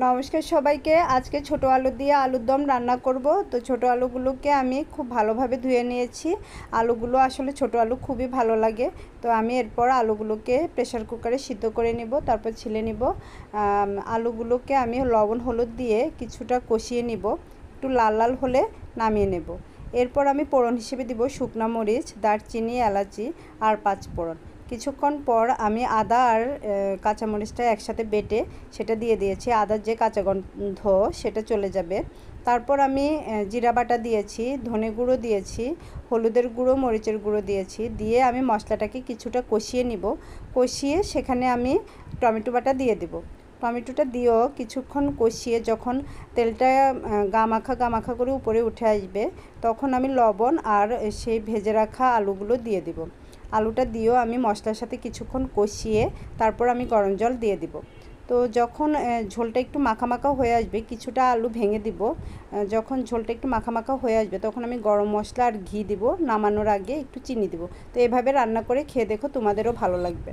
নমস্কার সবাইকে। আজকে ছোট আলু দিয়ে আলুর দম রান্না করব। তো ছোট আলুগুলোকে আমি খুব ভালোভাবে ধুয়ে নিয়েছি। আলুগুলো আসলে ছোট আলু খুবই ভালো লাগে। তো আমি এরপর আলুগুলোকে প্রেশার কুকারে সিদ্ধ করে নিব, তারপর ছিলে নিব। আলুগুলোকে আমি লবণ, হলুদ দিয়ে কিছুটা কষিয়ে নিব। একটু লাল লাল হলে নামিয়ে নেব। এরপর আমি পোড়ন হিসেবে দিব শুকনা মরিচ, দারচিনি, এলাচি আর পাঁচ পোড়ন কিছুক্ষণ পর আমি আদা আর কাঁচামরিচটা একসাথে বেটে সেটা দিয়ে দিয়েছি। আদার যে কাঁচা গন্ধ সেটা চলে যাবে। তারপর আমি জিরা বাটা দিয়েছি, ধনে গুঁড়ো দিয়েছি, হলুদের গুঁড়ো, মরিচের গুঁড়ো দিয়েছি। দিয়ে আমি মশলাটাকে কিছুটা কষিয়ে নিব। কষিয়ে সেখানে আমি টমেটো বাটা দিয়ে দেবো। টমেটোটা দিয়েও কিছুক্ষণ কষিয়ে যখন তেলটা গামাখা গামাখা করে উপরে উঠে আসবে, তখন আমি লবণ আর সেই ভেজে রাখা আলুগুলো দিয়ে দেবো। আলুটা দিয়েও আমি মশলার সাথে কিছুক্ষণ কষিয়ে তারপর আমি গরম জল দিয়ে দিব। তো যখন ঝোলটা একটু মাখামাখা হয়ে আসবে, কিছুটা আলু ভেঙে দিব যখন ঝোলটা একটু মাখামাখা হয়ে আসবে, তখন আমি গরম মশলা আর ঘি দিব, নামানোর আগে একটু চিনি দিব। তো এভাবে রান্না করে খেয়ে দেখো, তোমাদেরও ভালো লাগবে।